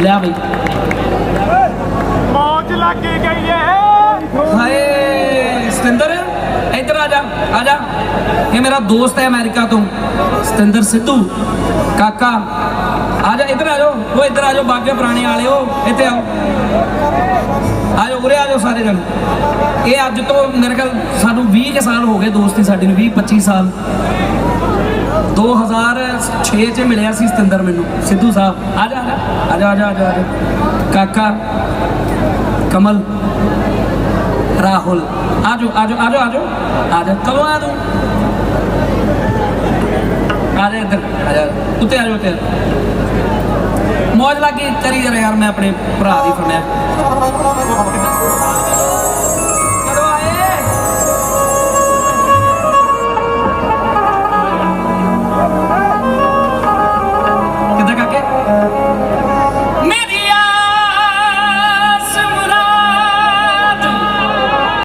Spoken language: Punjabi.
ਲਿਆ ਬਈ। ਮੌਜ ਲੱਗੀ ਗਈ ਏ। ਹਾਏ ਸਤਿੰਦਰ ਇੱਧਰ ਆ ਜਾ ਆ ਜਾ। ਇਹ ਮੇਰਾ ਦੋਸਤ ਹੈ ਅਮਰੀਕਾ ਤੋਂ। ਸਤਿੰਦਰ ਸਿੱਧੂ। ਕਾਕਾ ਆ ਜਾ ਇੱਧਰ ਆ ਜਾਓ। ਉਹ ਇੱਧਰ ਆ ਜਾਓ ਬਾਗੇ ਪੁਰਾਣੇ ਵਾਲਿਓ ਇੱਥੇ ਆਓ। ਆ ਜਾਓ ਉਰੇ ਆ ਜਾਓ ਸਾਰੇ ਜਣੇ। ਇਹ ਅੱਜ ਤੋਂ ਮੇਰੇ ਖਿਆਲ ਸਾਨੂੰ 20 ਕੁ ਸਾਲ ਹੋ ਗਏ ਦੋਸਤੀ ਸਾਡੀ ਨੂੰ 20 25 ਸਾਲ। 2006 ਚ ਮਿਲਿਆ ਸੀ ਸਤਿੰਦਰ ਮੈਨੂੰ, ਸਿੱਧੂ ਸਾਹਿਬ। ਆ ਜਾ ਆ ਜਾ ਆ ਜਾ ਆ ਜਾ ਆ ਜਾ। ਕਾਕਾ, ਕਮਲ, ਰਾਹੁਲ। ਆਜੋ ਆਜੋ ਆਜੋ ਆਜੋ ਆਜੋ ਕਦੋਂ ਆ ਤੂੰ? ਆ ਜਾ ਇੱਧਰ, ਆ ਜਾ। ਉੱਤੇ ਆ ਜਾ ਉੱਤੇ ਆ ਜਾ। ਮੌਜ ਲੱਗੀ, ਕਰੀ ਜਰਾ ਯਾਰ, ਮੈਂ ਆਪਣੇ ਭਰਾ ਦੀ ਫਰਮਾਇਆ